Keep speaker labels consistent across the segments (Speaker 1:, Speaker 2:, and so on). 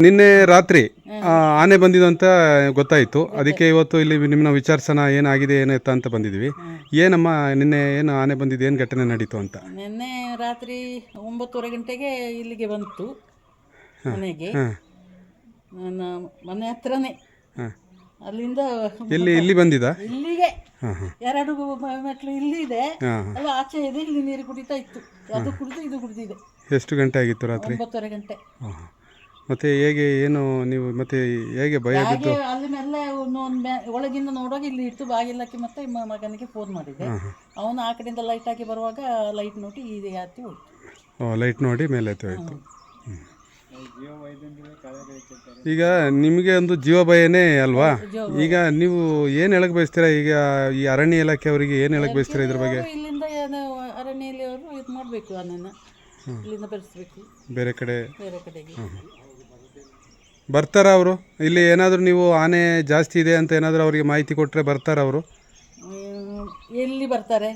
Speaker 1: ನಿನ್ನೆ ರಾತ್ರಿ ಆ, ಆನೆ ಬಂದಿದಂತ ಅಂತ ಗೊತ್ತಾಯಿತು. ಅದಕ್ಕೆ ಇವತ್ತು ಇಲ್ಲಿ ನಿಮ್ಮನ್ನ ವಿಚಾರಿಸೋಣ ಏನಾಗಿದೆ ಏನಾಯ್ತಾ ಅಂತ ಬಂದಿದ್ವಿ. ಏನಮ್ಮ ನಿನ್ನೆ ಏನು ಆನೆ ಬಂದಿದೆ ಏನು ಘಟನೆ ನಡೀತು ಅಂತ?
Speaker 2: ನಿನ್ನೆ ರಾತ್ರಿ ಒಂಬತ್ತುವರೆ ಗಂಟೆಗೆ ಇಲ್ಲಿಗೆ ಬಂತು ಮನೆಗೆ.
Speaker 1: ಹಾಂ.
Speaker 2: ನನ್ನ ಮನೆ ಹತ್ರನೇ.
Speaker 1: ಹಾಂ.
Speaker 2: ಅಲ್ಲಿಂದ
Speaker 1: ಎಲ್ಲಿ ಇಲ್ಲಿ ಬಂದಿದ
Speaker 2: ಇಲ್ಲಿಗೆ.
Speaker 1: ಹಾಂ ಹಾಂ.
Speaker 2: ಎರಡು ಮ- ಮೆಟ್ಲು ಇಲ್ಲಿ ಇದೆ.
Speaker 1: ಹಾಂ
Speaker 2: ಅಲ್ಲ ಆಚೆ ಇದೆ ಇಲ್ಲಿ ನೀರು ಕುಡಿತಾ ಇತ್ತು. ಅದು ಕುಡಿದು ಇದು ಕುಡಿದಿದೆ.
Speaker 1: ಎಷ್ಟು ಗಂಟೆ ಆಗಿತ್ತು ರಾತ್ರಿ?
Speaker 2: ಒಂಬತ್ತುವರೆ ಗಂಟೆ.
Speaker 1: ಹಾಂ ಹಾಂ ಮತ್ತು ಹೇಗೆ ಏನು ನೀವು ಮತ್ತೆ ಹೇಗೆ ಭಯ ಬಿದ್ದು
Speaker 2: ಹಾಗೆ ಅಲ್ಲಿ ಮೇಲೆ ಒಂದು ಒಂದು ಮ್ಯಾ- ಒಳಗಿಂದ ನೋಡುವಾಗ ಇಲ್ಲಿ ಇಟ್ಟು ಬಾಗಿಲಕ್ಕೆ ಮತ್ತೆ ಮ- ಮಗನಿಗೆ ಫೋನ್ ಮಾಡಿದೆ. ಅವನು ಆ ಕಡೆಯಿಂದ ಲೈಟ್ ಹಾಕಿ ಬರುವಾಗ ಲೈಟ್ ನೋಡಿ ಇದೆ ಹತ್ತಿ ಹೋಯ್ತು.
Speaker 1: ಲೈಟ್ ನೋಡಿ ಮೇಲೆ ಎತ್ತಿ ಹೋಯ್ತು. ಹ್ಮ್. ಈಗ ನಿಮಗೆ ಒಂದು ಜೀವ ಭಯನೇ ಅಲ್ವಾ? ಈಗ ನೀವು ಏನು ಹೇಳಕ್ ಬಯಸ್ತೀರಾ? ಈಗ ಈ ಅರಣ್ಯ ಇಲಾಖೆ ಅವರಿಗೆ ಏನು ಹೇಳಕ್ ಬಯಸ್ತೀರಾ ಇದ್ರ ಬಗ್ಗೆ?
Speaker 2: ಅವರು ಇಲ್ಲಿಂದ ಅರಣ್ಯ ಇಲ್ಲಿ ಅವರು ಇದು ಮಾಡಬೇಕು ಅನ್ನ ಇಲ್ಲಿಂದ ಬೆರೆಸ್ಬೇಕು.
Speaker 1: ಬೇರೆ ಕಡೆ?
Speaker 2: ಬೇರೆ ಕಡೆಗೆ.
Speaker 1: ಬರ್ತಾರಾ ಅವರು? ಇಲ್ಲಿ ಏನಾದರೂ ನೀವು ಆನೆ ಜಾಸ್ತಿ ಇದೆ ಅಂತ ಏನಾದರೂ ಅವರಿಗೆ ಮಾಹಿತಿ ಕೊಟ್ಟರೆ ಬರ್ತಾರಾ ಅವರು?
Speaker 2: ಹ್ಮ್, ಎಲ್ಲಿ ಬರ್ತಾರೆ?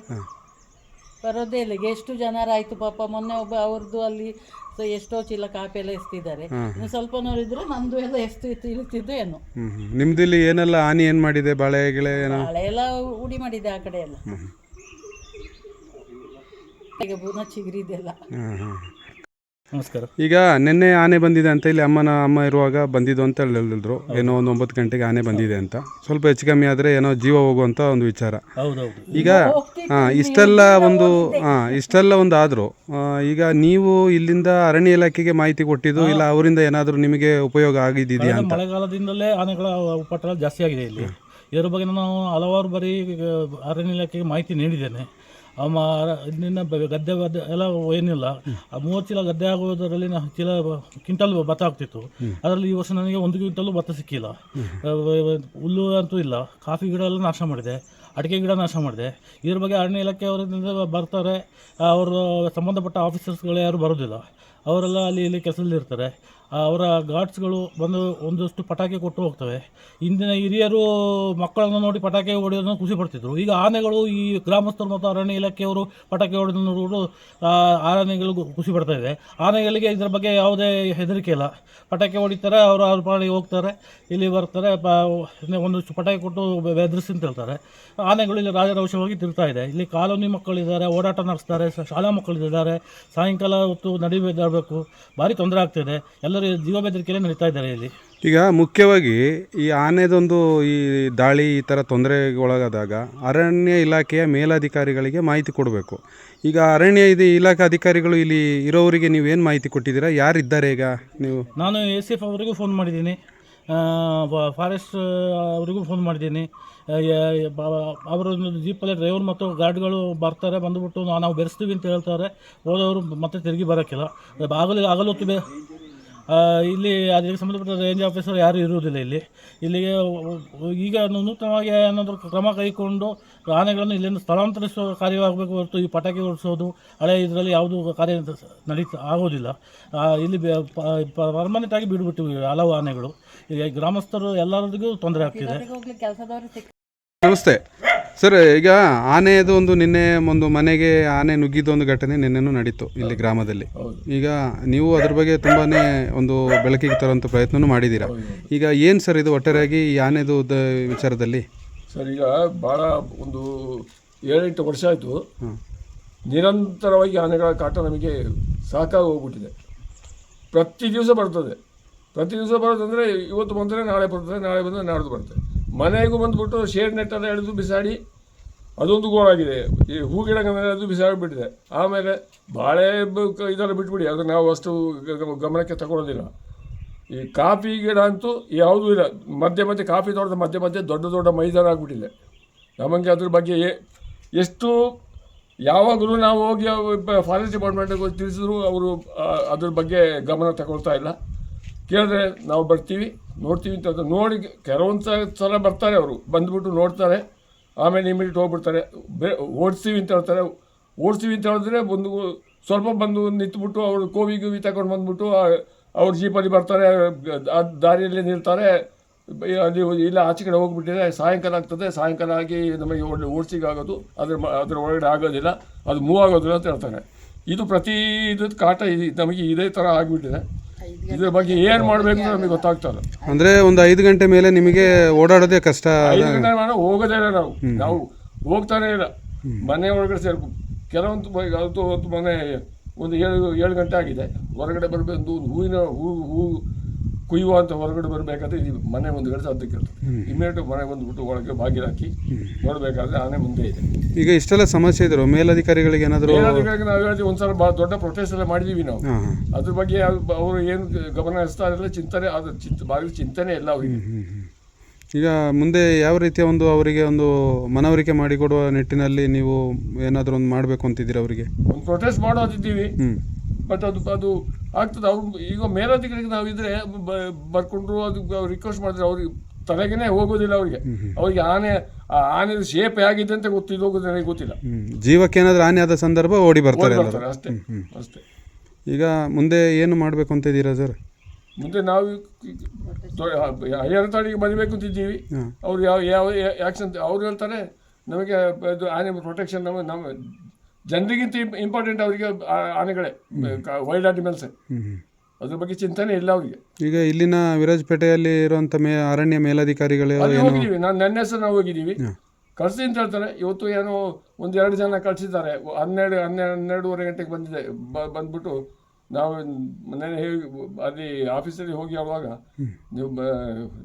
Speaker 2: ಬರೋದೇ ಇಲ್ಲ. ಎಷ್ಟು ಜನರಾಯ್ತು ಪಾಪ ಮೊನ್ನೆ ಒಬ್ಬ ಅವ್ರದ್ದು ಅಲ್ಲಿ ಸ- ಎಷ್ಟೋ ಚೀಲ ಕಾಪಿ ಎಲ್ಲ ಎಸ್ತಿದ್ದಾರೆ. ಇನ್ನು ಸ್ವಲ್ಪ ನೋಡಿದ್ರೆ ನಂದು ಎಲ್ಲ ಎಷ್ಟು ಇತ್ತು ಇಳಿತಿದ್ದು ಏನು?
Speaker 1: ಹ್ಞೂ ಹ್ಞೂ ನಿಮ್ದು ಇಲ್ಲಿ ಏನೆಲ್ಲ ಹಾನಿ ಏನು ಮಾಡಿದೆ? ಬಾಳೆ ಗಿಳೆ ಏನೋ?
Speaker 2: ಬಾಳೆ ಎಲ್ಲ ಉಡಿ ಮಾಡಿದೆ ಆ ಕಡೆ ಎಲ್ಲ. ಈಗ ಪುನಃ ಚಿಗುರಿದೆಲ್ಲ.
Speaker 1: ಹಾಂ ಹಾಂ
Speaker 3: ನಮಸ್ಕಾರ.
Speaker 1: ಈಗ ನಿನ್ನೆ ಆನೆ ಬಂದಿದೆ ಅಂತ ಇಲ್ಲಿ ಅಮ್ಮನ ಅಮ್ಮ ಇರುವಾಗ ಬಂದಿದ್ದು ಅಂತ ಹೇಳಿದ್ರು. ಏನೋ ಒಂದು ಒಂಬತ್ತು ಗಂಟೆಗೆ ಆನೆ ಬಂದಿದೆ ಅಂತ. ಸ್ವಲ್ಪ ಹೆಚ್ಚು ಕಮ್ಮಿ ಆದರೆ ಏನೋ ಜೀವ ಹೋಗುವಂತ ಒಂದು ವಿಚಾರ. ಈಗ ಹಾಂ ಇಷ್ಟೆಲ್ಲ ಒಂದು ಹಾಂ ಇಷ್ಟೆಲ್ಲ ಒಂದು ಆದರೂ ಈಗ ನೀವು ಇಲ್ಲಿಂದ ಅರಣ್ಯ ಇಲಾಖೆಗೆ ಮಾಹಿತಿ ಕೊಟ್ಟಿದ್ದು ಇಲ್ಲ ಅವರಿಂದ ಏನಾದರೂ ನಿಮಗೆ ಉಪಯೋಗ ಆಗಿದೆಯಾ ಅಂತ?
Speaker 3: ಮಳೆಗಾಲದಿಂದಲೇ ಆನೆಗಳ ಉಪಟಳ ಜಾಸ್ತಿ ಆಗಿದೆ ಇಲ್ಲಿ. ಇದರ ಬಗ್ಗೆ ನಾನು ಹಲವಾರು ಬಾರಿ ಅರಣ್ಯ ಇಲಾಖೆಗೆ ಮಾಹಿತಿ ನೀಡಿದ್ದೇನೆ. ಅಮ್ಮ ಗದ್ದೆ ಎಲ್ಲ ಏನಿಲ್ಲ. ಆ ಮೂವತ್ತು ಚೀಲ ಗದ್ದೆ ಆಗುವುದರಲ್ಲಿ ಚೀಲ ಕ್ವಿಂಟಲ್ ಭತ್ತ ಆಗ್ತಿತ್ತು. ಅದರಲ್ಲಿ ಈ ವರ್ಷ ನನಗೆ ಒಂದು ಕಿಂಟಲ್ ಭತ್ತ ಸಿಕ್ಕಿಲ್ಲ. ಹುಲ್ಲು ಅಂತೂ ಇಲ್ಲ. ಕಾಫಿ ಗಿಡ ಎಲ್ಲ ನಾಶ ಮಾಡಿದೆ. ಅಡಿಕೆ ಗಿಡ ನಾಶ ಮಾಡಿದೆ. ಇದ್ರ ಬಗ್ಗೆ ಅರಣ್ಯ ಇಲಾಖೆ ಅವರಿಂದ ಬರ್ತಾರೆ. ಅವರು ಸಂಬಂಧಪಟ್ಟ ಆಫೀಸರ್ಸ್ಗಳು ಯಾರು ಬರೋದಿಲ್ಲ. ಅವರೆಲ್ಲ ಅಲ್ಲಿ ಇಲ್ಲಿ ಕೆಲಸದಲ್ಲಿ ಇರ್ತಾರೆ ಆ, ಅವರ ಗಾರ್ಡ್ಸ್ಗಳು ಬಂದು ಒಂದಷ್ಟು ಪಟಾಕಿ ಕೊಟ್ಟು ಹೋಗ್ತವೆ. ಇಂದಿನ ಹಿರಿಯರು ಮಕ್ಕಳನ್ನು ನೋಡಿ ಪಟಾಕಿ ಹೊಡೆಯೋದನ್ನು ಖುಷಿ ಪಡ್ತಿದ್ರು. ಈಗ ಆನೆಗಳು ಈ ಗ್ರಾಮಸ್ಥರು ಮತ್ತು ಅರಣ್ಯ ಇಲಾಖೆಯವರು ಪಟಾಕಿ ಹೊಡೆದನ್ನು ನೋಡು ಆನೆಗಳಿಗೂ ಆನೆಗಳು ಖುಷಿ ಪಡ್ತಾ ಇದೆ. ಆನೆಗಳಿಗೆ ಇದರ ಬಗ್ಗೆ ಯಾವುದೇ ಹೆದರಿಕೆ ಇಲ್ಲ. ಪಟಾಕಿ ಹೊಡಿತಾರೆ, ಅವರು ಅವ್ರ ಪಾಡಿಗೆ ಹೋಗ್ತಾರೆ, ಇಲ್ಲಿ ಬರ್ತಾರೆ, ಪ, ಒಂದಷ್ಟು ಪಟಾಕಿ ಕೊಟ್ಟು ಬೆದರಿಸಿ ಅಂತ ಹೇಳ್ತಾರೆ. ಆನೆಗಳು ಇಲ್ಲಿ ರಾಜರೋಷವಾಗಿ ತಿರ್ತಾ ಇದೆ. ಇಲ್ಲಿ ಕಾಲೋನಿ ಮಕ್ಕಳಿದ್ದಾರೆ, ಓಡಾಟ ನಡೆಸ್ತಾರೆ ಶಾಲಾ ಮಕ್ಕಳಿದ್ದಾರೆ. ಸಾಯಂಕಾಲ ಹೊತ್ತು ನಡಿಬೇಕು. ಭಾರಿ ತೊಂದರೆ ಆಗ್ತಿದೆ. ಎಲ್ಲರೂ ಜೀವ ಬೆದರಿಕೆಯಲ್ಲೇ ನಡೀತಾ ಇದ್ದಾರೆ ಇಲ್ಲಿ.
Speaker 1: ಈಗ ಮುಖ್ಯವಾಗಿ ಈ ಆನೆದೊಂದು ಈ ದಾಳಿ ಈ ಥರ ತೊಂದರೆಗೆ ಒಳಗಾದಾಗ ಅರಣ್ಯ ಇಲಾಖೆಯ ಮೇಲಾಧಿಕಾರಿಗಳಿಗೆ ಮಾಹಿತಿ ಕೊಡಬೇಕು. ಈಗ ಅರಣ್ಯ ಇದು ಇಲಾಖೆ ಅಧಿಕಾರಿಗಳು ಇಲ್ಲಿ ಇರೋವರಿಗೆ ಏನು ಮಾಹಿತಿ ಕೊಟ್ಟಿದ್ದೀರಾ? ಯಾರಿದ್ದಾರೆ ಈಗ ನೀವು?
Speaker 3: ನಾನು ಎ ಸಿ ಎಫ್ ಅವರಿಗೂ ಫೋನ್ ಮಾಡಿದ್ದೀನಿ ಫಾರೆಸ್ಟ್ ಅವರಿಗೂ ಫೋನ್ ಮಾಡಿದ್ದೀನಿ. ಅವರೊಂದು ಜೀಪಲ್ಲಿ ಡ್ರೈವರ್ ಮತ್ತು ಗಾರ್ಡ್ಗಳು ಬರ್ತಾರೆ ಬಂದುಬಿಟ್ಟು ನಾವು ಬೆರೆಸ್ತೀವಿ ಅಂತ ಹೇಳ್ತಾರೆ. ಹೋದವರು ಮತ್ತೆ ತಿರುಗಿ ಬರೋಕ್ಕಿಲ್ಲ. ಆಗಲಿ ಆಗಲೊತ್ತು ಬೇ ಇಲ್ಲಿ ಅದಕ್ಕೆ ಸಂಬಂಧಪಟ್ಟ ರೇಂಜ್ ಆಫೀಸರ್ ಯಾರೂ ಇರುವುದಿಲ್ಲ ಇಲ್ಲಿ. ಇಲ್ಲಿಗೆ ಈಗ ನೂತನವಾಗಿ ಏನಾದರೂ ಕ್ರಮ ಕೈಗೊಂಡು ಆನೆಗಳನ್ನು ಇಲ್ಲಿಂದ ಸ್ಥಳಾಂತರಿಸುವ ಕಾರ್ಯವಾಗಬೇಕು ಹೊರತು ಈ ಪಟಾಕಿ ಹೊಡಿಸೋದು ಹಳೆ ಇದರಲ್ಲಿ ಯಾವುದೂ ಕಾರ್ಯ ನಡೀತಾ ಆಗೋದಿಲ್ಲ. ಇಲ್ಲಿ ಪರ್ಮನೆಂಟ್ ಆಗಿ ಬಿಡ್ಬಿಟ್ಟಿವಿ ಹಲವು ಆನೆಗಳು. ಈಗ ಗ್ರಾಮಸ್ಥರು ಎಲ್ಲರಿಗೂ ತೊಂದರೆ ಆಗ್ತಿದೆ.
Speaker 1: ನಮಸ್ತೆ. ಸರ್ ಈಗ ಆನೆದು ಒಂದು ನಿನ್ನೆ ಒಂದು ಮನೆಗೆ ಆನೆ ನುಗ್ಗಿದ ಒಂದು ಘಟನೆ ನಿನ್ನೆನೂ ನಡೀತು ಇಲ್ಲಿ ಗ್ರಾಮದಲ್ಲಿ. ಈಗ ನೀವು ಅದ್ರ ಬಗ್ಗೆ ತುಂಬಾನೇ ಒಂದು ಬೆಳಕಿಗೆ ತರುವಂಥ ಪ್ರಯತ್ನನೂ ಮಾಡಿದ್ದೀರಾ? ಈಗ ಏನು ಸರ್ ಇದು ಒಟ್ಟಾರೆಯಾಗಿ ಈ ಆನೆದು ದ ವಿಚಾರದಲ್ಲಿ?
Speaker 4: ಸರ್ ಈಗ ಭಾಳ ಒಂದು ಏಳೆಂಟು ವರ್ಷ ಆಯಿತು. ನಿರಂತರವಾಗಿ ಆನೆಗಳ ಕಾಟ ನಮಗೆ ಸಾಕಾಗಿ ಹೋಗ್ಬಿಟ್ಟಿದೆ. ಪ್ರತಿ ದಿವಸ ಬರ್ತದೆ. ಪ್ರತಿ ದಿವಸ ಬರೋದಂದರೆ ಇವತ್ತು ಬಂದರೆ ನಾಳೆ ಬರ್ತದೆ ನಾಳೆ ಬಂದರೆ ನಾಡ್ದು ಬರ್ತದೆ. ಮನೆಗೂ ಬಂದುಬಿಟ್ಟು ಶೇಡ್ ನೆಟ್ಟೆಲ್ಲ ಎಳೆದು ಬಿಸಾಡಿ, ಅದೊಂದು ಗೋಳಾಗಿದೆ ಈ ಹೂ ಗಿಡಗಳನ್ನ ಅದು ಬಿಸಾಡಿಬಿಟ್ಟಿದೆ ಆಮೇಲೆ ಬಾಳೆ ಇದೆಲ್ಲ ಬಿಟ್ಬಿಡಿ ಅದು ನಾವು ಅಷ್ಟು ಗಮನಕ್ಕೆ ತಗೊಳ್ಳೋದಿಲ್ಲ ಈ ಕಾಫಿ ಗಿಡ ಅಂತೂ ಯಾವುದೂ ಇಲ್ಲ. ಮಧ್ಯೆ ಮಧ್ಯೆ ಕಾಫಿ ತೋಟದ ಮಧ್ಯೆ ಮಧ್ಯೆ ದೊಡ್ಡ ದೊಡ್ಡ ಮೈದಾನ ಆಗಿಬಿಟ್ಟಿದೆ. ನಮಗೆ ಅದ್ರ ಬಗ್ಗೆ ಎಷ್ಟು, ಯಾವಾಗಲೂ ನಾವು ಹೋಗಿ ಫಾರೆಸ್ಟ್ ಡಿಪಾರ್ಟ್ಮೆಂಟ್ಗೆ ತಿಳಿಸಿದ್ರು, ಅವರು ಅದ್ರ ಬಗ್ಗೆ ಗಮನ ತಗೊಳ್ತಾ ಇಲ್ಲ. ಕೇಳಿದ್ರೆ ನಾವು ಬರ್ತೀವಿ. ನೋಡ್ತೀವಿ ಅಂತ ನೋಡಿ, ಕೆಲವೊಂದು ಸಲ ಬರ್ತಾರೆ ಅವರು. ಬಂದುಬಿಟ್ಟು ನೋಡ್ತಾರೆ. ಆಮೇಲೆ ಇಮಿಡಿಯೇಟ್ ಹೋಗ್ಬಿಡ್ತಾರೆ. ಬೇ ಓಡಿಸ್ತೀವಿ ಅಂತ ಹೇಳ್ತಾರೆ. ಓಡಿಸ್ತೀವಿ ಅಂತ ಹೇಳಿದ್ರೆ ಬಂದು ಸ್ವಲ್ಪ ಬಂದು ನಿಂತ್ಬಿಟ್ಟು ಅವರು ಕೋವಿ ಗೋವಿ ತಗೊಂಡು ಬಂದ್ಬಿಟ್ಟು ಅವ್ರ ಜೀಪಲ್ಲಿ ಬರ್ತಾರೆ. ದಾರಿಯಲ್ಲಿ ನಿಲ್ತಾರೆ. ಅಲ್ಲಿ ಇಲ್ಲ, ಆಚೆ ಕಡೆ ಹೋಗ್ಬಿಟ್ಟಿದ್ರೆ ಸಾಯಂಕಾಲ ಆಗ್ತದೆ. ಸಾಯಂಕಾಲ ಆಗಿ ನಮಗೆ ಒಳ್ಳೆ ಓಡಿಸಿಗೆ ಆಗೋದು. ಅದ್ರ ಅದ್ರ ಒಳಗಡೆ ಆಗೋದಿಲ್ಲ. ಅದು ಮೂವ್ ಆಗೋದಿಲ್ಲ ಅಂತ ಹೇಳ್ತಾರೆ. ಇದು ಪ್ರತಿ ಇದು ಕಾಟ ನಮಗೆ ಇದೇ ಥರ ಆಗಿಬಿಟ್ಟಿದೆ. ಇದ್ರ ಬಗ್ಗೆ ಏನು ಮಾಡಬೇಕು ಅಂತ ನಮಗೆ ಗೊತ್ತಾಗ್ತಲ್ಲ
Speaker 1: ಅಂದರೆ ಒಂದು ಐದು ಗಂಟೆ ಮೇಲೆ ನಿಮಗೆ ಓಡಾಡೋದೇ ಕಷ್ಟ
Speaker 4: ಐದು ಗಂಟೆ ಮಾಡೋ ಹೋಗೋದೇ ಇಲ್ಲ ನಾವು. ನಾವು ಹೋಗ್ತಾನೆ ಇಲ್ಲ. ಮನೆ ಒಳಗಡೆ ಸೇರ್ಕೊ ಕೆಲವೊಂದು ಬ- ಅವತ್ತು ಅವತ್ತು ಮನೆ ಒಂದು ಏಳು ಏಳು ಗಂಟೆ ಆಗಿದೆ. ಹೊರಗಡೆ ಬರಬೇಕು ಒಂದು ಹೂವಿನ ಹೂ ಹೂ ಕುಯ್ಯುವ ಅಂತ ಹೊರಗಡೆ ಬರಬೇಕಾದ್ರೆ ಇದು ಮನೆ ಮುಂದೆ ಸದ್ದಕ್ಕೆ ಅದಕ್ಕೆ ಇಮಿಡಿಯೇಟ್ ಮನೆ ಬಂದ್ಬಿಟ್ಟು ಒಳಗೆ ಬಾಗಿಲು ಹಾಕಿ ನೋಡಬೇಕಾದ್ರೆ ಆನೆ ಮುಂದೆ ಇದೆ.
Speaker 1: ಈಗ ಇಷ್ಟೆಲ್ಲ ಸಮಸ್ಯೆ ಇದ್ರು ಮೇಲಧಿಕಾರಿಗಳಿಗೆ ಏನಾದರೂ
Speaker 4: ಮೇಲಧಿಕಾರಿಗೆ ನಾವು ಹೇಳ್ತೀವಿ ಒಂದ್ಸಲ ಬಹಳ ದೊಡ್ಡ ಪ್ರೊಟೆಸ್ಟ್ ಎಲ್ಲ ಮಾಡಿದ್ದೀವಿ ನಾವು. ಅದ್ರ ಬಗ್ಗೆ ಅವರು ಏನು ಗಮನ ಹರಿಸ್ತಾ ಇರಲಿಲ್ಲ ಚಿಂತನೆ ಅದು ಚಿಂತ ಬಾಗಿಲು ಚಿಂತನೆ ಇಲ್ಲ ಅವರಿಗೆ.
Speaker 1: ಈಗ ಮುಂದೆ ಯಾವ ರೀತಿಯ ಒಂದು ಅವರಿಗೆ ಒಂದು ಮನವರಿಕೆ ಮಾಡಿಕೊಡುವ ನಿಟ್ಟಿನಲ್ಲಿ ನೀವು ಏನಾದರೂ ಒಂದು ಮಾಡಬೇಕು ಅಂತಿದ್ದೀರಾ ಅವರಿಗೆ?
Speaker 4: ಒಂದು ಪ್ರೊಟೆಸ್ಟ್ ಮಾಡೋದಿದ್ದೀವಿ. ಬಟ್ ಅದು ಅದು ಆಗ್ತದೆ. ಅವ್ರು ಈಗ ಮೇಲಧಿಕಾರಿಗೆ ನಾವು ಇದ್ರೆ ಬರ್ಕೊಂಡ್ರು ಅದು ರಿಕ್ವೆಸ್ಟ್ ಮಾಡಿದ್ರೆ ಅವ್ರಿಗೆ ತಲೆಗೇನೆ ಹೋಗೋದಿಲ್ಲ ಅವ್ರಿಗೆ. ಅವ್ರಿಗೆ ಆನೆ ಆ ಆನೆ ಶೇಪ್ ಹೇಗಿದೆ ಅಂತ ಗೊತ್ತಿದ್ದು ಹೋಗೋದು ನನಗೆ ಗೊತ್ತಿಲ್ಲ.
Speaker 1: ಜೀವಕ್ಕೆ ಏನಾದರೂ ಆನೆ ಆದ ಸಂದರ್ಭ ಓಡಿ ಬರ್ತಾರೆ
Speaker 4: ಅಷ್ಟೇ ಅಷ್ಟೇ.
Speaker 1: ಈಗ ಮುಂದೆ ಏನು ಮಾಡಬೇಕು ಅಂತ ಇದ್ದೀರಾ ಸರ್?
Speaker 4: ಮುಂದೆ ನಾವು ಹೈಯರ್ ತಾಡಿಗೆ ಬರಬೇಕು ಅಂತಿದ್ದೀವಿ
Speaker 1: ಇದ್ದೀವಿ.
Speaker 4: ಅವ್ರು ಯಾವ ಯಾವ ಆ್ಯಕ್ಷನ್ ಅವ್ರು ಹೇಳ್ತಾರೆ ನಮಗೆ ಆನೆ ಪ್ರೊಟೆಕ್ಷನ್ ನಮ್ಮ ನಮ್ಮ ಜನರಿಗಿಂತ ಇಂಪಾರ್ಟೆಂಟ್ ಅವರಿಗೆ ಆನೆಗಳೇ ವೈಲ್ಡ್ ಆನಿಮಲ್ಸೇ ಅದ್ರ ಬಗ್ಗೆ ಚಿಂತನೆ ಇಲ್ಲ ಅವರಿಗೆ.
Speaker 1: ಈಗ ಇಲ್ಲಿನ ವಿರಾಜಪೇಟೆಯಲ್ಲಿ ಇರುವಂಥ ಮೇ ಅರಣ್ಯ ಮೇಲಧಿಕಾರಿಗಳು
Speaker 4: ಹೋಗಿದ್ದೀವಿ. ನಾನು ನೆನ್ನೆ ಹೆಸರು ನಾವು ಹೋಗಿದ್ದೀವಿ. ಕಳಿಸಿ ಅಂತ ಹೇಳ್ತಾರೆ. ಇವತ್ತು ಏನೋ ಒಂದು ಎರಡು ಜನ ಕಳಿಸಿದ್ದಾರೆ. ಹನ್ನೆರಡು ಹನ್ನೆರಡು ಹನ್ನೆರಡೂವರೆ ಗಂಟೆಗೆ ಬಂದಿದೆ. ಬಂದ್ಬಿಟ್ಟು ನಾವು ಮನೆ ಹೇಗೆ ಅಲ್ಲಿ ಆಫೀಸಲ್ಲಿ ಹೋಗಿ ಆವಾಗ ನೀವು ಬ-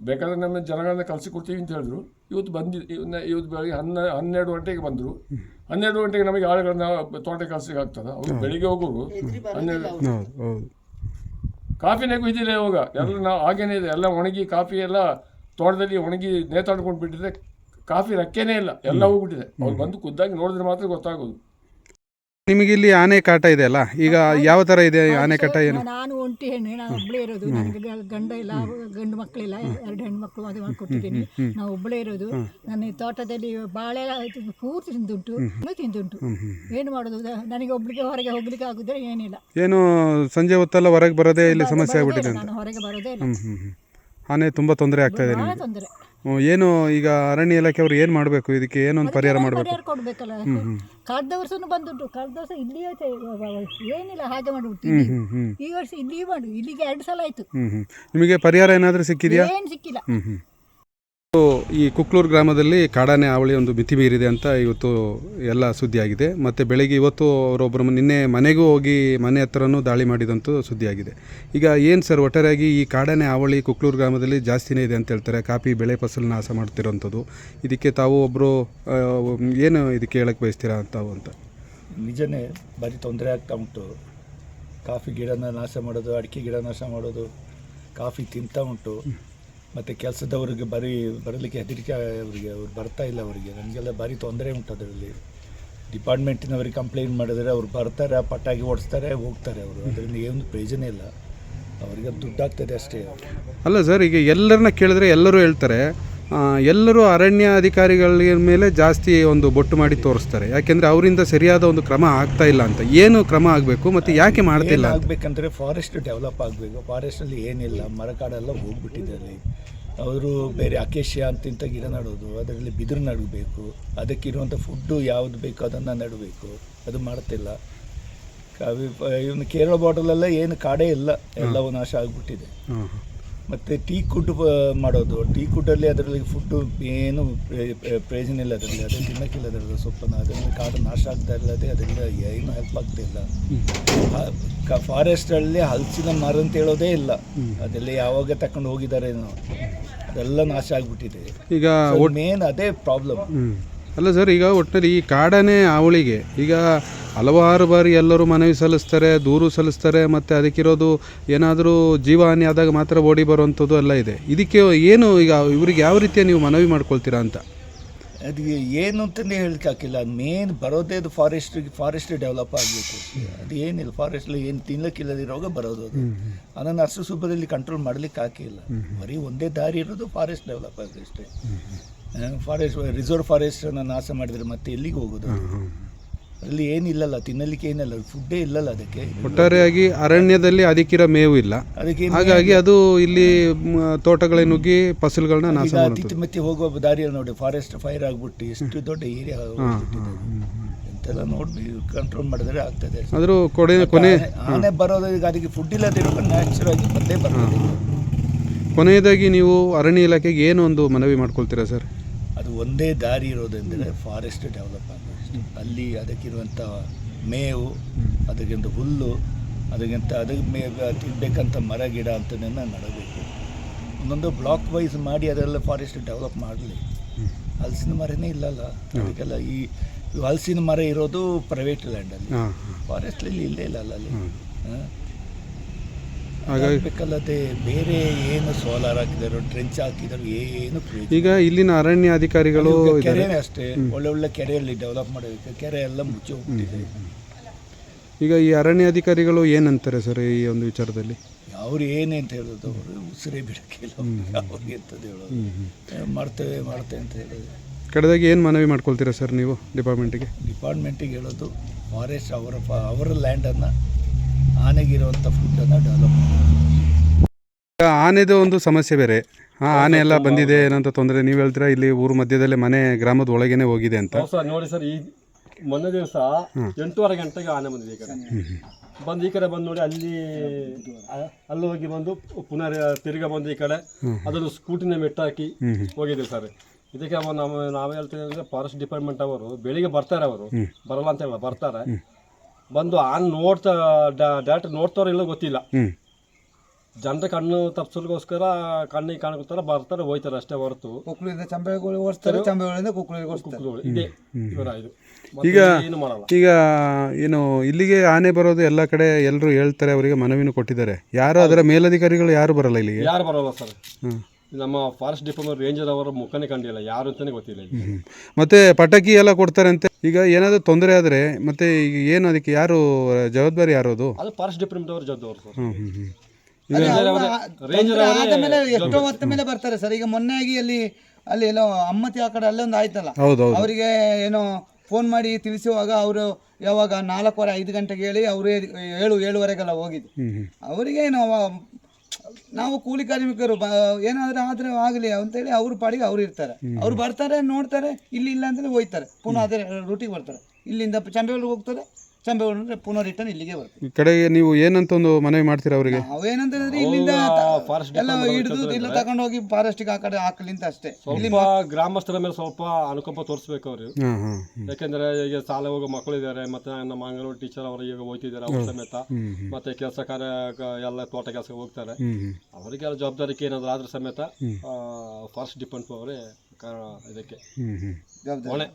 Speaker 4: ಬೇಕಾದ್ರೆ ನಮ್ಮ ಜನಗಳನ್ನ ಕಳಿಸಿ ಕೊಡ್ತೀವಿ ಅಂತ ಹೇಳಿದ್ರು. ಇವತ್ತು ಬಂದಿ ಇವತ್ತು ಬೆಳಗ್ಗೆ ಹನ್ನೆ ಹನ್ನೆರಡು ಗಂಟೆಗೆ ಬಂದರು. ಹನ್ನೆರಡು ಗಂಟೆಗೆ ನಮಗೆ ಆಳುಗಳನ್ನ ತೋಟ ಕಾಸಿಗೆ ಆಗ್ತದೆ. ಅವ್ರು ಬೆಳಿಗ್ಗೆ ಹೋಗೋರು ಹನ್ನೆರಡು
Speaker 1: ಹೌದು. ನೆಗು
Speaker 4: ಕಾಫಿನೇ ಕುಯ್ದಿಲ್ಲ ಇವಾಗ. ಎಲ್ಲ ನಾವು ಹಾಗೇನೇ ಇದೆ. ಎಲ್ಲ ಒಣಗಿ ಕಾಫಿ ಎಲ್ಲ ತೋಟದಲ್ಲಿ ಒಣಗಿ ನೇತಾಡ್ಕೊಂಡು ಬಿಟ್ಟಿದ್ರೆ ಕಾಫಿ ರಕ್ಕೇನೇ ಇಲ್ಲ. ಎಲ್ಲ ಹೋಗ್ಬಿಟ್ಟಿದೆ. ಅವ್ರು ಬಂದು ಖುದ್ದಾಗಿ ನೋಡಿದ್ರೆ ಮಾತ್ರ ಗೊತ್ತಾಗೋದು.
Speaker 1: ನಿಮಗೆ ಇಲ್ಲಿ ಆನೆ ಕಾಟ ಇದೆ ಅಲ್ಲ? ಈಗ ಯಾವ ತರ ಇದೆ ಆನೆ ಕಾಟ ಏನು?
Speaker 5: ನಾನು ಒಂಟಿ ಹೆಣ್ಣು ನಾನು ಒಬ್ಬಳೇ ಇರೋದು. ನನಗೆ ಗ- ಗಂಡ ಇಲ್ಲ ಗಂಡು ಮಕ್ಕಳಿಲ್ಲ ಎರಡು ಹೆಣ್ಣು ಮಕ್ಕಳು ಮದುವೆ ಮಾಡಿಕೊಟ್ಟಿದ್ದೀನಿ. ನಾವು ಒಬ್ಬಳೇ ಇರೋದು. ನನ್ನ ಈ ತೋಟದಲ್ಲಿ ಬಾಳೆ ಇದು ಪೂರ್ತಿ ತಿಂದುಂಟು ಇನ್ನೂ ತಿಂದುಂಟು. ಏನು ಮಾಡೋದು? ನನಗೆ ಒಬ್ಳಿಗೆ ಹೊರಗೆ ಹೋಗ್ಲಿಕ್ಕೆ ಆಗುದ್ರೆ ಏನಿಲ್ಲ.
Speaker 1: ಏನು ಸಂಜೆ ಹೊತ್ತಲ್ಲ ಹೊರಗೆ ಬರೋದೇ ಇಲ್ಲಿ ಸಮಸ್ಯೆ
Speaker 5: ಬರೋದೇ
Speaker 1: ಆಗ್ಬಿಟ್ಟಿದೆ ಅಂತ.
Speaker 5: ನಾನು ಹೊರಗೆ ಬರೋದೇ ಇಲ್ಲ.
Speaker 1: ಆನೆ ತುಂಬಾ ತೊಂದರೆ ಆಗ್ತಾ ಇದೆ
Speaker 5: ತೊಂದರೆ.
Speaker 1: ಏನು ಈಗ ಅರಣ್ಯ ಇಲಾಖೆ ಇಲಾಖೆಯವರು ಏನು ಮಾಡಬೇಕು? ಇದಕ್ಕೆ ಏನೊಂದು ಪರಿಹಾರ ಮಾಡಬೇಕು?
Speaker 5: ಪರಿಹಾರ ಕೊಡ್ಬೇಕಲ್ಲ ಕಳೆದ ವರ್ಷನೂ ಬಂದುಂಟು. ಕಳೆದ ವರ್ಷ ಇಲ್ಲಿ ಏನಿಲ್ಲ ಹಾಗೆ
Speaker 1: ಹ್ಞೂ
Speaker 5: ಈ ವರ್ಷ ಇಲ್ಲಿ ಮಾಡು ಇಲ್ಲಿಗೆ ಎರಡು ಸಲ ಆಯ್ತು.
Speaker 1: ಹ್ಞೂ ಹ್ಞೂ ನಿಮಗೆ ಪರಿಹಾರ ಏನಾದರೂ ಸಿಕ್ಕಿದೆಯಾ?
Speaker 5: ಏನು ಸಿಕ್ಕಿಲ್ಲ.
Speaker 1: ಹ್ಞೂ ಹ್ಞೂ ಈ ಕುಕ್ಲೂರು ಗ್ರಾಮದಲ್ಲಿ ಕಾಡಾನೆ ಹಾವಳಿ ಒಂದು ಮಿತಿ ಮೀರಿದೆ ಅಂತ ಇವತ್ತು ಎಲ್ಲ ಸುದ್ದಿಯಾಗಿದೆ. ಮತ್ತು ಬೆಳಗ್ಗೆ ಇವತ್ತು ಅವರೊಬ್ಬರು ನಿನ್ನೆ ಮನೆಗೂ ಹೋಗಿ ಮನೆ ಹತ್ರನೂ ದಾಳಿ ಮಾಡಿದಂತೂ ಸುದ್ದಿಯಾಗಿದೆ. ಈಗ ಏನು ಸರ್ ಒಟ್ಟಾರೆಯಾಗಿ ಈ ಕಾಡಾನೆ ಹಾವಳಿ ಕುಕ್ಲೂರು ಗ್ರಾಮದಲ್ಲಿ ಜಾಸ್ತಿನೇ ಇದೆ ಅಂತ ಹೇಳ್ತಾರೆ. ಕಾಫಿ, ಬೆಳೆ ಫಸಲು ನಾಶ ಮಾಡ್ತಿರೋಂಥದ್ದು. ಇದಕ್ಕೆ ತಾವು ಒಬ್ಬರು ಏನು ಇದಕ್ಕೆ ಹೇಳಕ್ಕೆ ಬಯಸ್ತೀರಾ ತಾವು ಅಂತ?
Speaker 6: ನಿಜನೇ, ಭಾರಿ ತೊಂದರೆ ಆಗ್ತಾ ಉಂಟು. ಕಾಫಿ ಗಿಡನ ನಾಶ ಮಾಡೋದು, ಅಡಿಕೆ ಗಿಡ ನಾಶ ಮಾಡೋದು, ಕಾಫಿ ತಿಂತಾ ಉಂಟು. ಮತ್ತು ಕೆಲಸದವ್ರಿಗೆ ಬರೀ ಬರಲಿಕ್ಕೆ ಹೆದರಿಕೆ ಅವರಿಗೆ, ಅವ್ರು ಬರ್ತಾ ಇಲ್ಲ ಅವರಿಗೆ. ನನಗೆಲ್ಲ ಭಾರಿ ತೊಂದರೆ ಉಂಟು ಅದರಲ್ಲಿ. ಡಿಪಾರ್ಟ್ಮೆಂಟಿನವರಿಗೆ ಕಂಪ್ಲೇಂಟ್ ಮಾಡಿದರೆ ಅವ್ರು ಬರ್ತಾರೆ, ಪಟಾಕಿ ಓಡಿಸ್ತಾರೆ ಹೋಗ್ತಾರೆ ಅವರು. ಅದರಿಂದ ಏನು ಪ್ರಯೋಜನ ಇಲ್ಲ. ಅವರಿಗೆ ದುಡ್ಡಾಗ್ತದೆ ಅಷ್ಟೇ.
Speaker 1: ಅಲ್ಲ ಸರ್, ಈಗ ಎಲ್ಲರನ್ನ ಕೇಳಿದ್ರೆ ಎಲ್ಲರೂ ಹೇಳ್ತಾರೆ ಎಲ್ಲರೂ ಅರಣ್ಯ ಅಧಿಕಾರಿಗಳ ಮೇಲೆ ಜಾಸ್ತಿ ಒಂದು ಬೊಟ್ಟು ಮಾಡಿ ತೋರಿಸ್ತಾರೆ. ಯಾಕೆಂದರೆ ಅವರಿಂದ ಸರಿಯಾದ ಒಂದು ಕ್ರಮ ಆಗ್ತಾ ಇಲ್ಲ ಅಂತ. ಏನು ಕ್ರಮ ಆಗಬೇಕು ಮತ್ತು ಯಾಕೆ ಮಾಡ್ತಿಲ್ಲ
Speaker 6: ಆಗಬೇಕಂದ್ರೆ ಫಾರೆಸ್ಟ್ ಡೆವಲಪ್ ಆಗಬೇಕು. ಫಾರೆಸ್ಟಲ್ಲಿ ಏನಿಲ್ಲ. ಮರಕಾಡೆಲ್ಲ ಹೋಗ್ಬಿಟ್ಟಿದೆ ಅಲ್ಲಿ. ಅವರು ಬೇರೆ ಅಕೇಶಿಯ ಅಂತಿಂತ ಗಿಡ ನಡೋದು. ಅದರಲ್ಲಿ ಬಿದಿರು ನಡಬೇಕು. ಅದಕ್ಕಿರುವಂಥ ಫುಡ್ಡು ಯಾವುದು ಬೇಕು ಅದನ್ನು ನೆಡಬೇಕು. ಅದು ಮಾಡ್ತಿಲ್ಲ. ಇವನು ಕೇರಳ ಬಾರ್ಡರ್ಲೆಲ್ಲ ಏನು ಕಾಡೇ ಇಲ್ಲ. ಎಲ್ಲವೂ ನಾಶ ಆಗಿಬಿಟ್ಟಿದೆ. ಮತ್ತು ಟೀ ಕುಡ್ ಮಾಡೋದು. ಟೀ ಕುಡ್ಡಲ್ಲಿ ಅದರಲ್ಲಿ ಫುಡ್ಡು ಏನು ಪ್ರೇ- ಪ್ರೇ- ಪ್ರಯೋಜನ ಇಲ್ಲ ಅದರಲ್ಲಿ. ಅದು ತಿನ್ನಕ್ಕಿಲ್ಲ ಅದರಲ್ಲಿ ಸೊಪ್ಪನ್ನು. ಅದರಲ್ಲಿ ಕಾಡು ನಾಶ ಆಗ್ತಾ ಇಲ್ಲದೆ ಅದರಿಂದ ಏನು ಹೆಲ್ಪ್ ಆಗ್ತಿಲ್ಲ ಫಾರೆಸ್ಟ್ ಫಾರೆಸ್ಟಲ್ಲಿ ಹಲಸಿನ ಮರ ಅಂತ ಹೇಳೋದೇ ಇಲ್ಲ. ಅದೆಲ್ಲ ಯಾವಾಗ ತಕೊಂಡು ಹೋಗಿದ್ದಾರೇನೋ ಅದೆಲ್ಲ ನಾಶ ಆಗಿಬಿಟ್ಟಿದೆ.
Speaker 1: ಈಗ
Speaker 6: ಮೇನ್ ಅದೇ ಪ್ರಾಬ್ಲಮ್
Speaker 1: ಅಲ್ಲ ಸರ್ ಈಗ ಒಟ್ಟಲ್ಲಿ ಈ ಕಾಡನೇ ಅವಳಿಗೆ ಈಗ ಹಲವಾರು ಬಾರಿ ಎಲ್ಲರೂ ಮನವಿ ಸಲ್ಲಿಸ್ತಾರೆ ದೂರು ಸಲ್ಲಿಸ್ತಾರೆ ಮತ್ತು ಅದಕ್ಕಿರೋದು ಏನಾದರೂ ಜೀವಹಾನಿ ಆದಾಗ ಮಾತ್ರ ಓಡಿ ಬರುವಂಥದ್ದು ಎಲ್ಲ ಇದೆ. ಇದಕ್ಕೆ ಏನು ಈಗ ಇವ್ರಿಗೆ ಯಾವ ರೀತಿಯ ನೀವು ಮನವಿ ಮಾಡ್ಕೊಳ್ತೀರಾ ಅಂತ?
Speaker 6: ಅದು ಏನು ಅಂತಲೇ ಹೇಳಕ್ಕಾಗಿಲ್ಲ ಮೇನ್ ಬರೋದೇ ಅದು ಫಾರೆಸ್ಟ್ ಫಾರೆಸ್ಟ್ ಡೆವಲಪ್ ಆಗಬೇಕು. ಅದು ಏನಿಲ್ಲ. ಫಾರೆಸ್ಟಲ್ಲಿ ಏನು ತಿನ್ನಕ್ಕಿಲ್ಲದಿರೋವಾಗ ಬರೋದು ಅದು. ಅದನ್ನು ಅಷ್ಟು ಸುಬ್ಬದಲ್ಲಿ ಕಂಟ್ರೋಲ್ ಮಾಡಲಿಕ್ಕೆ ಹಾಕಿಲ್ಲ. ಬರೀ ಒಂದೇ ದಾರಿ ಇರೋದು ಫಾರೆಸ್ಟ್ ಡೆವಲಪ್ ಆಗುತ್ತೆ ಅಷ್ಟೇ. ಫಾರೆಸ್ಟ್ ರಿಸರ್ವ್ ಫಾರೆಸ್ಟನ್ನು ನಾಶ ಮಾಡಿದರೆ ಮತ್ತೆ ಎಲ್ಲಿಗೆ ಹೋಗೋದು? ಅಲ್ಲಿ ಏನಿಲ್ಲಲ್ಲ ತಿನ್ನಲಿಕ್ಕೆ ಏನಲ್ಲ ಫುಡ್ಡೇ ಇಲ್ಲಲ್ಲ ಅದಕ್ಕೆ.
Speaker 1: ಒಟ್ಟಾರೆಯಾಗಿ ಅರಣ್ಯದಲ್ಲಿ ಅದಕ್ಕಿರೋ ಮೇವು ಇಲ್ಲ.
Speaker 6: ಅದಕ್ಕೆ
Speaker 1: ಹಾಗಾಗಿ ಅದು ಇಲ್ಲಿ ಮ್, ತೋಟಗಳಿಗೆ ನುಗ್ಗಿ ಫಸಲುಗಳನ್ನ ನಾಶ
Speaker 6: ಈಗ
Speaker 1: ಮಾಡುತ್ತದೆ
Speaker 6: ತಿತ್ತಿ ಮೆತ್ತಿ ಹೋಗುವ ದಾರಿಯಲ್ಲಿ ನೋಡಿ ಫಾರೆಸ್ಟ್ ಫೈರ್ ಆಗ್ಬಿಟ್ಟು ಎಷ್ಟು ದೊಡ್ಡ ಏರಿಯಾ ಎಂತ ಅಂತೆಲ್ಲ ನೋಡಿ ಕಂಟ್ರೋಲ್ ಮಾಡಿದ್ರೆ ಆಗ್ತದೆ.
Speaker 1: ಆದರೂ ಕೊಡೆ ಕೊನೆ
Speaker 6: ಆನೆ- ಆನೆ ಬರೋದು ಈಗ ಅದಕ್ಕೆ ಫುಡ್ ಇಲ್ಲದಿರೋ ನ್ಯಾಚುರಲ್ ಆಗಿ ಬಂದೇ ಬರ್ತದೆ
Speaker 1: ಕೊನೆಯದಾಗಿ ನೀವು ಅರಣ್ಯ ಇಲಾಖೆಗೆ ಏನು ಒಂದು ಮನವಿ ಮಾಡ್ಕೊಳ್ತೀರಾ ಸರ್?
Speaker 6: ಅದು ಒಂದೇ ದಾರಿ ಇರೋದೆಂದರೆ ಫಾರೆಸ್ಟ್ ಡೆವಲಪ್ ಆಗಬೇಕು ಅಲ್ಲಿ ಅದಕ್ಕಿರುವಂಥ ಮೇವು ಅದಕ್ಕಿಂತ ಹುಲ್ಲು ಅದಕ್ಕಿಂತ ಅದಕ್ಕೆ ಮೇ ತಿನ್ಬೇಕಂತ ಮರ ಗಿಡ ಅಂತದನ್ನು ನಡಬೇಕು. ಒಂದೊಂದು ಬ್ಲಾಕ್ ವೈಸ್ ಮಾಡಿ ಅದೆಲ್ಲ ಫಾರೆಸ್ಟ್ ಡೆವಲಪ್ ಮಾಡಲಿ. ಹಲಸಿನ ಮರನೇ ಇಲ್ಲಲ್ಲ? ಅದಕ್ಕೆಲ್ಲ ಈ ಹಲಸಿನ ಮರ ಇರೋದು ಪ್ರೈವೇಟ್ ಲ್ಯಾಂಡಲ್ಲಿ ಫಾರೆಸ್ಟಲ್ಲಿ ಇಲ್ಲೇ ಇಲ್ಲಲ್ಲ ಅಲ್ಲಿ
Speaker 1: ಹಾಗಾಗಿ
Speaker 6: ಬೇಕಲ್ಲದೆ ಬೇರೆ ಏನು ಸೋಲಾರ್ ಹಾಕಿದಾರೋ ಟ್ರೆಂಚ್ ಹಾಕಿದಾರೋ ಏನು ಪ್ರಯೋಜನ
Speaker 1: ಈಗ ಇಲ್ಲಿನ ಅರಣ್ಯ ಅಧಿಕಾರಿಗಳು
Speaker 6: ಅದು
Speaker 1: ಇದ್ದಾರೆ.
Speaker 6: ಕೆರೆನೇ ಅಷ್ಟೇ. ಒಳ್ಳೆ ಒಳ್ಳೆ ಕೆರೆಯಲ್ಲಿ ಡೆವಲಪ್ ಮಾಡಬೇಕು ಕೆರೆ ಎಲ್ಲ ಮುಚ್ಚಿ ಹೋಗ್ಬಿಟ್ಟಿದೆ.
Speaker 1: ಈಗ ಈ ಅರಣ್ಯ ಅಧಿಕಾರಿಗಳು ಏನಂತಾರೆ ಸರ್ ಈ ಒಂದು ವಿಚಾರದಲ್ಲಿ?
Speaker 6: ಅವ್ರು ಏನಂತ ಹೇಳೋದು ಅವರು ಉಸಿರೇ ಬಿಡಕ್ಕಿಲ್ಲ ಅವ್ರಿಗೆ ಎಂಥದ್ದು ಹೇಳೋದು? ಏ, ಮಾಡ್ತೇವೆ ಮಾಡ್ತೇವೆ ಅಂತ ಹೇಳೋದು.
Speaker 1: ಕಡೆದಾಗಿ ಏನು ಮನವಿ ಮಾಡ್ಕೊಳ್ತೀರಾ ಸರ್ ನೀವು ಡಿಪಾರ್ಟ್ಮೆಂಟಿಗೆ?
Speaker 6: ಡಿಪಾರ್ಟ್ಮೆಂಟಿಗೆ ಹೇಳೋದು ಫಾರೆಸ್ಟ್ ಅವರ ಫ- ಅವರ ಲ್ಯಾಂಡನ್ನು ಆನೆಗಿರುವಂಥ ಫುಡ್ಡನ್ನು ಡೆವಲಪ್
Speaker 1: ಆನೆದು ಒಂದು ಸಮಸ್ಯೆ ಬೇರೆ. ಹಾ ಆನೆ ಎಲ್ಲ ಬಂದಿದೆ ಏನಂತ ತೊಂದರೆ ನೀವು ಹೇಳ್ತೀರಾ? ಇಲ್ಲಿ ಊರು ಮಧ್ಯದಲ್ಲೇ ಮನೆ ಗ್ರಾಮದ ಒಳಗೇನೆ ಹೋಗಿದೆ ಅಂತ.
Speaker 7: ಸರ್ ನೋಡಿ ಸರ್ ಈ ಮೊನ್ನೆ ದಿವಸ ಎಂಟೂವರೆ ಗಂಟೆಗೆ ಆನೆ ಬಂದಿದೆ ಈ ಕಡೆ. ಬಂದು ಈ ಕಡೆ ಬಂದು ನೋಡಿ ಅಲ್ಲಿ ಅಲ್ಲಿ ಹೋಗಿ ಬಂದು ಪುನಃ ತಿರ್ಗಾ ಬಂದು ಈ ಕಡೆ ಅದನ್ನು ಸ್ಕೂಟಿನ ಮೆಟ್ಟಾಕಿ ಹೋಗಿದೆ ಸರ್. ಇದಕ್ಕೆ ಅವ ನಾವು ನಾವೇ ಹೇಳ್ತೀವಿ ಅಂದರೆ ಫಾರೆಸ್ಟ್ ಡಿಪಾರ್ಟ್ಮೆಂಟ್ ಅವರು ಬೆಳಿಗ್ಗೆ ಬರ್ತಾರೆ ಅವರು. ಬರಲ್ಲ ಅಂತ ಹೇಳ ಬರ್ತಾರೆ. ಬಂದು ಆ ನೋಡ್ತಾ ಡೈರೆಕ್ಟ್ ನೋಡ್ತಾರೋ ಇಲ್ಲ ಗೊತ್ತಿಲ್ಲ.
Speaker 1: ಹ್ಞೂ
Speaker 7: ಜನರ ಕಣ್ಣು ತಪ್ಸಲ್ಗೋಸ್ಕರ ಕಣ್ಣಿಗೆ ಕಾಣ್ತಾರ ಬರ್ತಾರೆ ಹೋಯ್ತಾರೆ ಅಷ್ಟೇ ಹೊರತು.
Speaker 8: ಕುಕ್ಳಿಂದ ಚಂಬೆಗಳು ಓಡಿಸ್ತಾರೆ ಚಂಬೆಗಳಿಂದ ಕುಕ್ಳಿಗೆ ಓಡಿಸ್ತಾರೆ.
Speaker 7: ಕುಕ್ಕುಗಳು ಇದೆ. ಇವರ ಇದು. ಮತ್ತೆ
Speaker 1: ಈಗ
Speaker 7: ಏನು ಮಾಡಲ್ಲ.
Speaker 1: ಈಗ ಏನು ಇಲ್ಲಿಗೆ ಆನೆ ಬರೋದು ಎಲ್ಲ ಕಡೆ ಎಲ್ಲರೂ ಹೇಳ್ತಾರೆ ಅವರಿಗೆ ಮನವಿನೂ ಕೊಟ್ಟಿದ್ದಾರೆ. ಯಾರು ಅದರ ಮೇಲಧಿಕಾರಿಗಳು ಯಾರು ಬರಲ್ಲ ಇಲ್ಲಿಗೆ?
Speaker 7: ಯಾರು ಬರೋಲ್ಲ ಸರ್.
Speaker 1: ಹ್ಮ್.
Speaker 7: ನಮ್ಮ ಫಾರೆಸ್ಟ್ ಡಿಪಾರ್ಟ್ಮೆಂಟ್ ರೇಂಜರ್ ಅವರ ಮುಖನೇ ಕಂಡಿಲ್ಲ ಯಾರು ಅಂತಾನೆ ಗೊತ್ತಿಲ್ಲ ಇಲ್ಲಿ.
Speaker 1: ಹ್ಮ್. ಮತ್ತೆ ಪಟಾಕಿ ಎಲ್ಲ ಕೊಡ್ತಾರಂತೆ ಈಗ ಏನಾದರೂ ತೊಂದರೆ ಆದರೆ ಮತ್ತೆ ಈಗ ಏನು ಅದಕ್ಕೆ ಯಾರು ಜವಾಬ್ದಾರಿ ಯಾರು ಅದು?
Speaker 7: ಅದು ಫಾರೆಸ್ಟ್ ಡಿಪಾರ್ಟ್ಮೆಂಟ್ ಅವರು ಜವಾಬ್ದಾರಿ ಸರ್.
Speaker 1: ಹ್ಮ್ ಹ್ಮ್ ಹ್ಮ್.
Speaker 7: ರೇಂಜರ್ ಅವರೇ ರೇಂಜರ್ ಅವರೇ
Speaker 8: ಆದ ಮೇಲೆ ಎಷ್ಟೋ ಹೊತ್ತ ಮೇಲೆ ಬರ್ತಾರೆ ಸರ್. ಈಗ ಮೊನ್ನೆ ಆಗಿ ಅಲ್ಲಿ ಅಲ್ಲಿ ಎಲ್ಲೋ ಅಮ್ಮತಿ ಆ ಕಡೆ ಅಲ್ಲೊಂದು ಆಯ್ತಲ್ಲ? ಅವರಿಗೆ ಏನೋ ಫೋನ್ ಮಾಡಿ ತಿಳಿಸುವಾಗ ಅವರು ಯಾವಾಗ ನಾಲ್ಕೂವರೆ ಐದು ಗಂಟೆಗೆ ಹೇಳಿ ಅವರು ಏಳು ಏಳುವರೆಗೆಲ್ಲ ಹೋಗಿದ್ದು.
Speaker 1: ಹ್ಮ್ ಹ್ಮ್.
Speaker 8: ಅವರಿಗೆ ನಾವು ನಾವು ಕೂಲಿ ಕಾರ್ಮಿಕರು ಏನಾದ್ರೂ ಆದ್ರೆ ಆಗಲಿ ಅಂತೇಳಿ ಅವ್ರ ಪಾಡಿಗೆ ಅವ್ರು ಇರ್ತಾರೆ. ಅವ್ರು ಬರ್ತಾರೆ ನೋಡ್ತಾರೆ ಇಲ್ಲಿ ಇಲ್ಲ ಅಂತೇಳಿ ಹೋಯ್ತಾರೆ. ಪುನಃ ಅದೇ ರೂಟಿಗೆ ಬರ್ತಾರೆ. ಇಲ್ಲಿಂದ ಚಂಬೆಗಳಿಗೆ ಹೋಗ್ತಾರೆ ಚಂಬೆಗಳು ಪುನಃ ರಿಟರ್ನ್ ಇಲ್ಲಿಗೆ ಬರುತ್ತೆ.
Speaker 1: ಈ ಕಡೆಗೆ ನೀವು ಏನಂತ ಒಂದು ಮನವಿ ಮಾಡ್ತೀರಾ ಅವರಿಗೆ?
Speaker 8: ಅವೇನಂತ ಹೇಳಿದ್ರೆ ಇಲ್ಲಿಂದ
Speaker 7: ಫಾರೆಸ್ಟ್
Speaker 8: ಎಲ್ಲ ಹಿಡಿದು ಇಲ್ಲ ತಗೊಂಡು ಹೋಗಿ ಫಾರೆಸ್ಟಿಗೆ ಆ ಕಡೆ ಹಾಕಲಿ ಅಂತ ಅಷ್ಟೇ.
Speaker 7: ಸ್ವಲ್ಪ ಗ್ರಾಮಸ್ಥರ ಮೇಲೆ ಸ್ವಲ್ಪ ಅನುಕಂಪ ತೋರಿಸ್ಬೇಕು ಅವರು.
Speaker 1: ಯಾಕಂದ್ರೆ ಹಾಂ
Speaker 7: ಯಾಕೆಂದ್ರೆ ಈಗ ಶಾಲೆ ಹೋಗೋ ಮಕ್ಕಳು ಇದ್ದಾರೆ ಮತ್ತೆ ನಮ್ಮ ಮಂಗಳೂರು ಟೀಚರ್ ಅವರು ಈಗ ಹೋಗ್ತಿದ್ದಾರೆ ಅವ್ರ ಸಮೇತ. ಮತ್ತೆ ಕೆಲಸ ಕಾರ್ಯ ಕ- ಎಲ್ಲ ತೋಟ ಕೆಲಸ ಹೋಗ್ತಾರೆ.
Speaker 1: ಅವರಿಗೆ ಹ್ಮ್.
Speaker 7: ಅವರಿಗೆಲ್ಲ ಜವಾಬ್ದಾರಿಕೆ ಏನಾದ್ರು ಆದ್ರೆ ಸಮೇತ ಫಾರೆಸ್ಟ್ ಡಿಪಾರ್ಟ್ಮೆಂಟ್ ಅವರೇ ಕಾರಣ ಇದಕ್ಕೆ.
Speaker 1: ಹ್ಮ್ ಹ್ಮ್.
Speaker 8: ಜವಾಬ್ದಾರಿ.
Speaker 7: ಹೊಣೆ